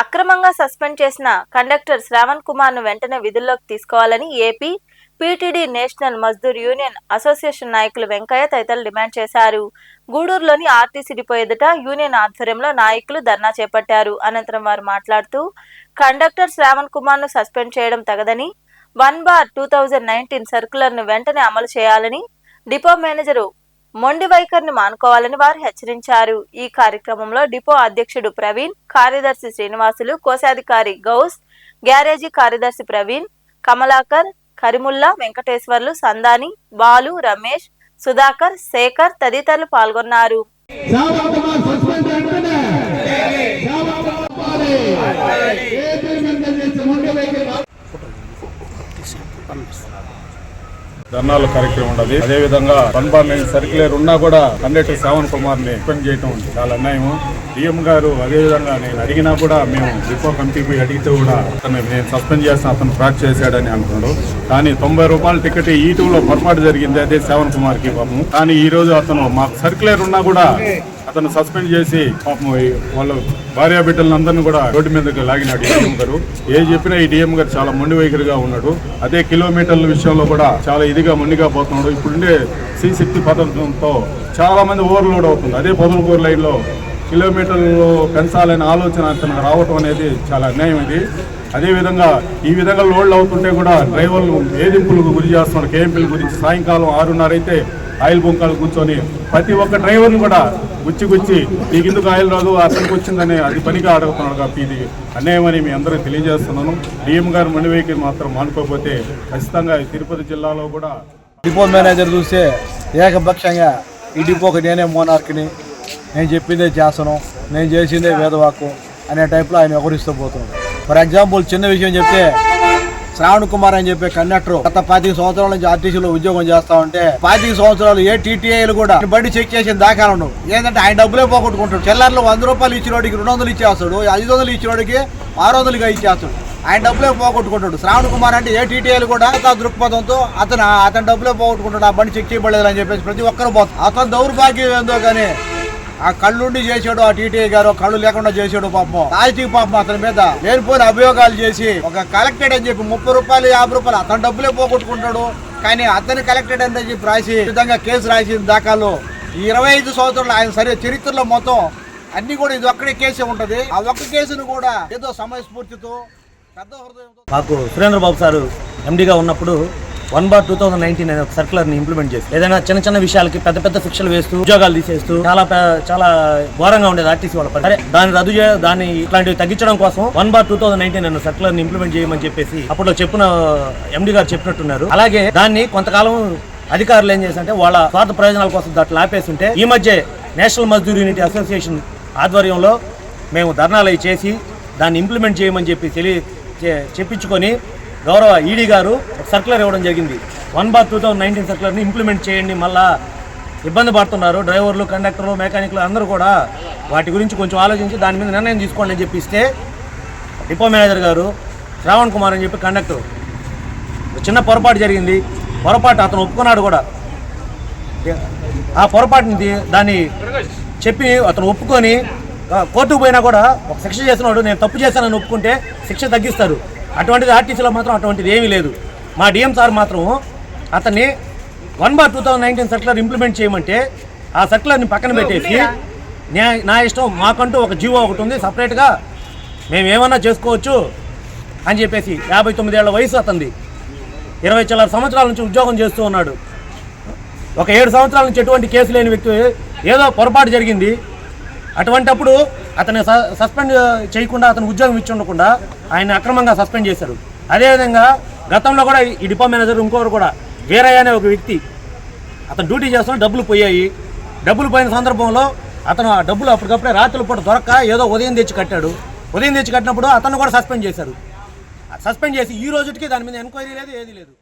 అక్రమంగా సస్పెండ్ చేసిన కండక్టర్ శ్రావణ్ కుమార్ను వెంటనే విధుల్లోకి తీసుకోవాలని AP PTD national Mazdoor union association నాయకులు వెంకయ్య తదితరులు డిమాండ్ చేశారు. గూడూరులోని ఆర్టీసీ డిపో ఎదుట యూనియన్ ఆధ్వర్యంలో నాయకులు ధర్నా చేపట్టారు. అనంతరం వారు మాట్లాడుతూ కండక్టర్ శ్రావణ్ కుమార్ను సస్పెండ్ చేయడం తగదని one bar two thousand nineteen సర్కులర్ను వెంటనే అమలు చేయాలని డిపో మేనేజరు మొండి వైఖరిని మానుకోవాలని వారు హెచ్చరించారు. ఈ కార్యక్రమంలో డిపో అధ్యక్షుడు ప్రవీణ్ కార్యదర్శి శ్రీనివాసులు కోశాధికారి గౌస్ గ్యారేజీ కార్యదర్శి ప్రవీణ్ కమలాకర్ కరిముల్లా వెంకటేశ్వర్లు సందాని బాలు రమేష్ సుధాకర్ శేఖర్ తదితరులు పాల్గొన్నారు శ్యామల కుమార్ సస్పెండ్ వెంటనే శ్యామల కుమార్ పాలి. ఏపీ మీద చేసే మొండి వైఖరి ధర్నాలు కార్యక్రమం ఉండదు. అదే విధంగా వన్ నేను సర్క్యులర్ ఉన్నా కూడా కండక్టర్ శ్రావణ్ కుమార్ని సస్పెండ్ చేయటం చాలా అన్యాయం డిఎం గారు అదే విధంగా నేను అడిగినా కూడా మేము రిపో కమిటీకి పోయి అడిగితే కూడా అతను నేను సస్పెండ్ చేసిన అతను ఫ్రాడ్ చేశాడని అంటున్నాడు కానీ తొంభై రూపాయల టికెట్ ఈ లో పొరపాటు జరిగింది అదే శ్రావణ్ కుమార్కి పాపం కానీ ఈ రోజు అతను మాకు సర్క్యులర్ ఉన్నా కూడా అతను సస్పెండ్ చేసి పాపం వాళ్ళ భార్య బిడ్డలందరినీ కూడా రోడ్డు మీదకి లాగినాడు డిఎం గారు. ఏ చెప్పినా ఈ డిఎం గారు చాలా మొండి వైఖరిగా ఉన్నాడు. అదే కిలోమీటర్ల విషయంలో కూడా చాలా ఇదిగా మొండిగా పోతున్నాడు. ఇప్పుడుండే సి శక్తి పథకంతో చాలా మంది ఓవర్లోడ్ అవుతుంది. అదే పొదలకూరు లైన్లో కిలోమీటర్లు పెంచాలనే ఆలోచన అతను రావటం అనేది చాలా అన్యాయం ఇది. అదేవిధంగా ఈ విధంగా లోడ్లు అవుతుంటే కూడా డ్రైవర్లు వేధింపులకు గురి చేస్తున్నారు. కేఎంపీల గురించి సాయంకాలం ఆరున్నర అయితే ఆయిల్ బొంకాలు కూర్చొని ప్రతి ఒక్క డ్రైవర్ని కూడా గుచ్చి గుచ్చి నీకు ఎందుకు ఆయిల్ రాదు? అతనికి వచ్చిందని అది పనిగా అడుగుతున్నాడు కాబట్టి ఇది అన్యాయమని మీ అందరూ తెలియజేస్తున్నాను. డిఎం గారు మణివేకి మాత్రం మానుకోకపోతే ఖచ్చితంగా తిరుపతి జిల్లాలో కూడా డిపో మేనేజర్ చూస్తే ఏకపక్షంగా ఈ డిపోకి నేనే మోనార్కిని. నేను చెప్పిందే చేస్తాను. నేను చేసిందే వేదవాక్కు అనే టైప్లో ఆయన వివరిస్తూ పోతున్నాడు. ఫర్ ఎగ్జాంపుల్ చిన్న విషయం చెప్తే శ్రావణ్ కుమార్ అని చెప్పే కండక్టర్ గత పాతిక సంవత్సరాల నుంచి ఆర్టీసీలో ఉద్యోగం చేస్తా ఉంటే పాతిక సంవత్సరాలు ఏ టీటీఐలు కూడా బండి చెక్ చేసిన దాఖలు ఉండవు. ఏంటంటే ఆయన డబ్బులే పోగొట్టుకుంటాడు. చెల్లర్లు వంద రూపాయలు ఇచ్చినోడికి రెండు వందలు ఇచ్చేస్తాడు ఐదు వందలు ఇచ్చినోడికి ఆరు వందలుగా ఇచ్చేస్తాడు. ఆయన డబ్బులే పోగొట్టుకుంటాడు. శ్రావణ్ కుమార్ అంటే ఏ టీటీఐలు కూడా ఆ దృక్పథంతో అతను అతను డబ్బులే పోగొట్టుకుంటాడు ఆ బండి చెక్ చేయబడలేదు అని చెప్పేసి ప్రతి ఒక్కరు పోతారు. అతను దౌర్భాగ్యం ఏందో కానీ ఆ కళ్ళుండి చేసాడు ఆ టీటీఐ గారు కళ్ళు లేకుండా చేసాడు పాపం. రాజకీయ పాపం అతని మీద లేనిపోయిన అభియోగాలు చేసి ఒక కలెక్టెడ్ అని చెప్పి ముప్పై రూపాయలు యాభై రూపాయలు అతను డబ్బులే పోగొట్టుకుంటాడు. కానీ అతని కలెక్టెడ్ అని చెప్పి రాసి ఈ విధంగా కేసు రాసిన దాఖలు. ఈ ఇరవై ఐదు సంవత్సరాలు ఆయన సరే చరిత్రలో మొత్తం అన్ని కూడా ఇది ఒక్కడే కేసే ఉంటది. ఆ ఒక్క కేసును కూడా ఏదో సమయస్ఫూర్తితో పెద్ద హృదయంతో మాకు సురేంద్ర బాబు సారు ఎండిగా ఉన్నప్పుడు one bar two thousand nineteen అనే ఒక సర్కులర్ని ఇంప్లిమెంట్ చేసి ఏదైనా చిన్న చిన్న విషయాలకి పెద్ద పెద్ద శిక్షలు వేస్తూ ఉద్యోగాలు తీసేస్తూ చాలా చాలా ఘోరంగా ఉండేది ఆర్టీసీ వాళ్ళ సరే దాన్ని రద్దు చే దాన్ని ఇట్లాంటివి తగ్గించడం కోసం one bar two thousand nineteen అనే సర్కులర్ని ఇంప్లిమెంట్ చేయమని చెప్పేసి అప్పుడు చెప్పిన ఎండి గారు చెప్పినట్టున్నారు. అలాగే దాన్ని కొంతకాలం అధికారులు ఏం చేశారంటే వాళ్ళ స్వార్థ ప్రయోజనాల కోసం దాంట్లో ఆపేస్తుంటే ఈ మధ్య నేషనల్ మజ్దూర్ యూనిటీ అసోసియేషన్ ఆధ్వర్యంలో మేము ధర్నాలు చేసి దాన్ని ఇంప్లిమెంట్ చేయమని చెప్పి తెలియ చెప్పించుకొని గౌరవ ఈడీ గారు సర్క్యులర్ సర్కులర్ ఇవ్వడం జరిగింది. One bar two thousand nineteen సర్క్యులర్ని implement చేయండి మళ్ళా ఇబ్బంది పడుతున్నారు. డ్రైవర్లు కండక్టర్లు మెకానిక్లు అందరూ కూడా వాటి గురించి కొంచెం ఆలోచించి దాని మీద నిర్ణయం తీసుకోండి అని చెప్పిస్తే డిపో మేనేజర్ గారు శ్రావణ్ కుమార్ అని చెప్పి కండక్టర్. ఒక చిన్న పొరపాటు జరిగింది. పొరపాటు అతను ఒప్పుకున్నాడు కూడా. ఆ పొరపాటుని దాన్ని చెప్పి అతను ఒప్పుకొని కోర్టుకు పోయినా కూడా ఒక శిక్ష చేసినాడు నేను తప్పు చేశానని ఒప్పుకుంటే శిక్ష తగ్గిస్తారు. అటువంటిది ఆర్టీసీలో మాత్రం అటువంటిది ఏమీ లేదు. మా డిఎం సార్ మాత్రం అతన్ని one bar two thousand nineteen circular implement చేయమంటే ఆ సర్కులర్ని పక్కన పెట్టేసి నే- నా ఇష్టం మాకంటూ ఒక జీవో ఒకటి ఉంది సపరేట్గా మేము ఏమన్నా చేసుకోవచ్చు అని చెప్పేసి యాభై తొమ్మిదేళ్ళ వయసు అతంది ఇరవై చిల్లర సంవత్సరాల నుంచి ఉద్యోగం చేస్తూ ఉన్నాడు. ఒక ఏడు సంవత్సరాల నుంచి ఎటువంటి కేసు లేని వ్యక్తి ఏదో పొరపాటు జరిగింది. అటువంటప్పుడు అతను స- సస్పెండ్ చేయకుండా అతను ఉద్యోగం ఇచ్చి ఉండకుండా ఆయన అక్రమంగా సస్పెండ్ చేశారు. అదేవిధంగా గతంలో కూడా ఈ డిపో మేనేజర్ ఇంకొకరు కూడా వీరయ్య అనే ఒక వ్యక్తి అతను డ్యూటీ చేస్తున్న డబ్బులు పోయాయి. డబ్బులు పోయిన సందర్భంలో అతను ఆ డబ్బులు అప్పటికప్పుడే రాత్రుల పూట దొరక్క ఏదో ఉదయం తెచ్చి కట్టాడు. ఉదయం తెచ్చి కట్టినప్పుడు అతను కూడా సస్పెండ్ చేశారు. సస్పెండ్ చేసి ఈ రోజుకి దాని మీద ఎంక్వైరీ లేదు ఏది లేదు.